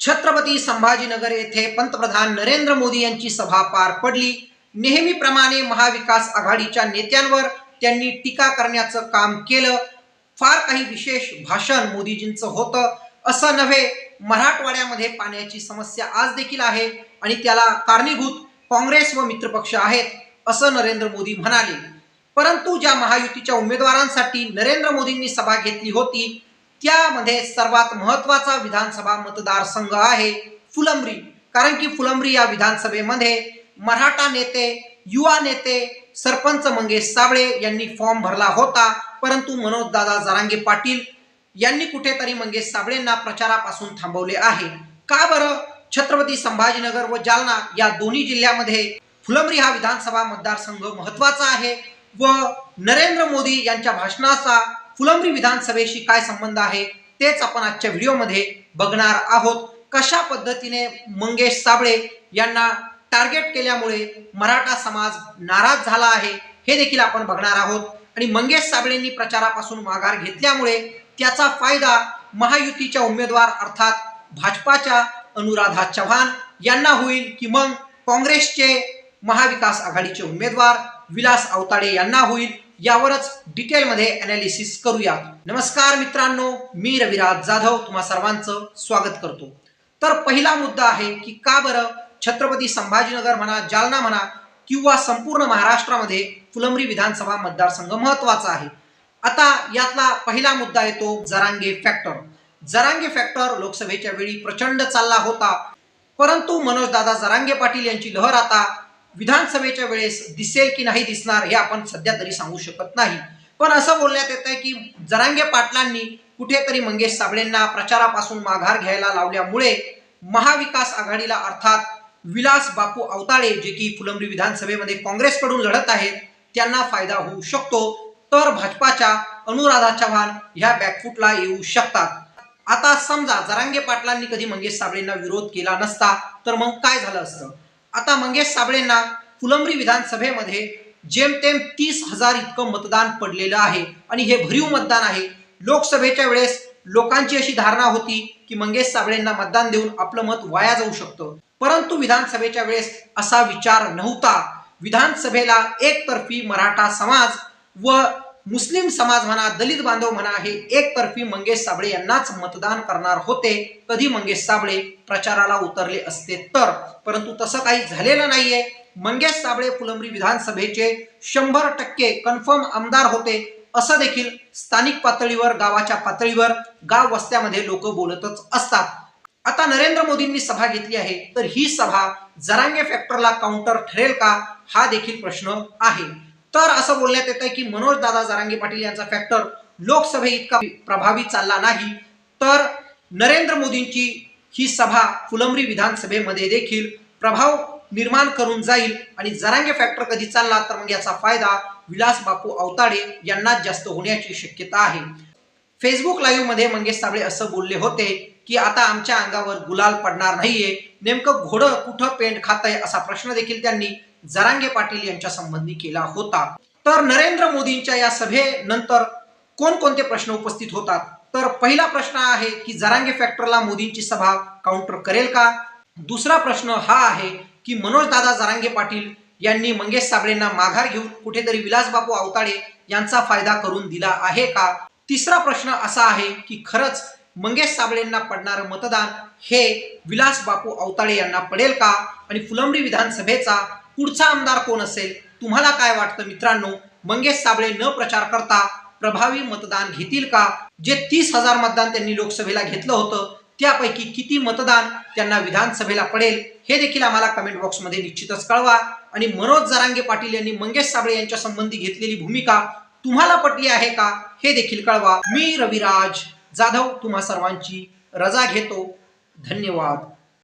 छत्रपती संभाजीनगर येथे पंतप्रधान नरेंद्र मोदी यांची सभा पार पडली. नेहमीप्रमाणे महाविकास आघाडीच्या नेत्यांवर त्यांनी टीका करण्याचं काम केलं. फार काही विशेष भाषण मोदीजींचं होतं. असं नव्हे मराठवाड्यामध्ये पाण्याची समस्या आज देखील आहे आणि त्याला कारणीभूत काँग्रेस व मित्रपक्ष आहेत असं नरेंद्र मोदी म्हणाले. परंतु ज्या महायुतीच्या उमेदवारांसाठी नरेंद्र मोदींनी सभा घेतली होती त्यामध्ये सर्वात महत्त्वाचा विधानसभा मतदारसंघ आहे फुलंब्री. कारण की फुलंब्री या विधानसभेमध्ये मराठा नेते युवा नेते सरपंच मंगेश साबळे यांनी फॉर्म भरला होता. परंतु मनोजदादा जरांगे पाटील यांनी कुठेतरी मंगेश साबळेंना प्रचारापासून थांबवले आहे. का बरं? छत्रपती संभाजीनगर व जालना या दोन्ही जिल्ह्यामध्ये फुलंब्री हा विधानसभा मतदारसंघ महत्त्वाचा आहे व नरेंद्र मोदी यांच्या भाषणाचा फुलंब्री विधानसभेशी काय संबंध आहे तेच आपण आजच्या व्हिडिओमध्ये बघणार आहोत. कशा पद्धतीने मंगेश साबळे यांना टार्गेट केल्यामुळे मराठा समाज नाराज झाला आहे हे देखील आपण बघणार आहोत. आणि मंगेश साबळेंनी प्रचारापासून माघार घेतल्यामुळे त्याचा फायदा महायुतीच्या उमेदवार अर्थात भाजपाच्या अनुराधा चव्हाण यांना होईल की मग काँग्रेसचे महाविकास आघाडीचे उमेदवार विलास अवताडे यांना होईल यावरच डिटेलमध्ये अनालिसिस करूयात. नमस्कार मित्रांनो मी रविराज जाधव तुम्हा सर्वांचं स्वागत करतो. तर पहिला मुद्दा आहे की का बरं छत्रपती संभाजीनगर म्हणा जालना म्हणा किंवा संपूर्ण महाराष्ट्रामध्ये फुलंब्री विधानसभा मतदारसंघ महत्त्वाचा आहे. आता यातला पहिला मुद्दा येतो जरांगे फॅक्टर जरांगे फॅक्टर लोकसभेच्या वेळी प्रचंड चालला होता. परंतु मनोजदादा जरांगे पाटील यांची लहर आता विधानसभेच्या वेळेस दिसेल की नाही दिसणार हे आपण सध्या तरी सांगू शकत नाही. पण असं बोलण्यात येत आहे की जरांगे पाटलांनी कुठेतरी मंगेश साबळेंना प्रचारापासून माघार घ्यायला लावल्यामुळे महाविकास आघाडीला अर्थात विलास बापू अवताळे जे की फुलंब्री विधानसभेमध्ये काँग्रेसकडून लढत आहेत त्यांना फायदा होऊ शकतो. तर भाजपाच्या अनुराधा चव्हाण ह्या बॅकफुटला येऊ शकतात. आता समजा जरांगे पाटलांनी कधी मंगेश साबळेंना विरोध केला नसता तर मग काय झालं असतं? आता मंगेश साबळेंना फुलंब्री विधानसभेमध्ये जेमतेम तीस हजार इतकं मतदान पडलेलं आहे. आणि हे भरीव मतदान आहे. लोकसभेच्या वेळेस लोकांची अशी धारणा होती की मंगेश साबळेंना मतदान देऊन आपलं मत वाया जाऊ शकतं. परंतु विधानसभेच्या वेळेस असा विचार नव्हता. विधानसभेला एकतर्फी मराठा समाज व मुस्लिम समाज म्हणा दलित बांधव म्हणा हे एकतर्फी मंगेश साबळे यांनाच मतदान करणार होते. कधी मंगेश साबळे प्रचाराला उतरले असते तर? परंतु तसं काही झालेलं नाहीये. मंगेश साबळे फुलंब्री विधानसभेचे शंभर टक्के कन्फर्म आमदार होते. असं देखील स्थानिक पातळीवर गावाच्या पातळीवर गाव वस्त्यामध्ये लोक बोलतच असतात. आता नरेंद्र मोदींनी सभा घेतली आहे तर ही सभा जरांगे फॅक्टरला काउंटर ठरेल का? हा देखील प्रश्न आहे. तर असं बोलण्यात येत आहे की मनोज दादा जारांगे पाटील यांचा फॅक्टर लोकसभे इतका प्रभावी चालला नाही. तर नरेंद्र मोदींची ही सभा फुलंब्री विधानसभेमध्ये देखील प्रभाव निर्माण करून जाईल आणि जरांगे फॅक्टर कधी चालला तर मग याचा फायदा विलास बापू अवताडे यांनाच जास्त होण्याची शक्यता आहे. फेसबुक लाईव्हमध्ये मंगेश साबळे असं बोलले होते की आता आमच्या अंगावर गुलाल पडणार नाहीये. नेमकं घोडं कुठं पेंट खातंय असा प्रश्न देखील त्यांनी जरांगे पाटील यांच्या संबंधी केला होता. तर नरेंद्र मोदींच्या या सभेनंतर कोणकोणते प्रश्न उपस्थित होतात? तर पहिला प्रश्न आहे की जरांगे फॅक्टरला मोदींची सभा काउंटर करेल का? दुसरा प्रश्न हा आहे की मनोज दादा जरांगे पाटील यांनी मंगेश साबळेंना माघार घेऊन कुठेतरी विलासबापू अवताडे यांचा फायदा करून दिला आहे का? तिसरा प्रश्न असा आहे की खरंच मंगेश साबळेंना पडणारं मतदान हे विलास बापू अवताडे यांना पडेल का? आणि फुलंबरी विधानसभेचा पुढचा आमदार कोण असेल? तुम्हाला काय वाटतं मित्रांनो? मंगेश साबळे न प्रचार करता प्रभावी मतदान घेतील का? जे तीस हजार मतदान त्यांनी लोकसभेला घेतलं होतं त्यापैकी किती मतदान त्यांना विधानसभेला पडेल हे देखील आम्हाला कमेंट बॉक्समध्ये निश्चितच कळवा. आणि मनोज जरांगे पाटील यांनी मंगेश साबळे यांच्या संबंधी घेतलेली भूमिका तुम्हाला पटली आहे का? हे देखील कळवा. मी रविराज जाधव तुम्हा सर्वांची रजा घेतो. धन्यवाद.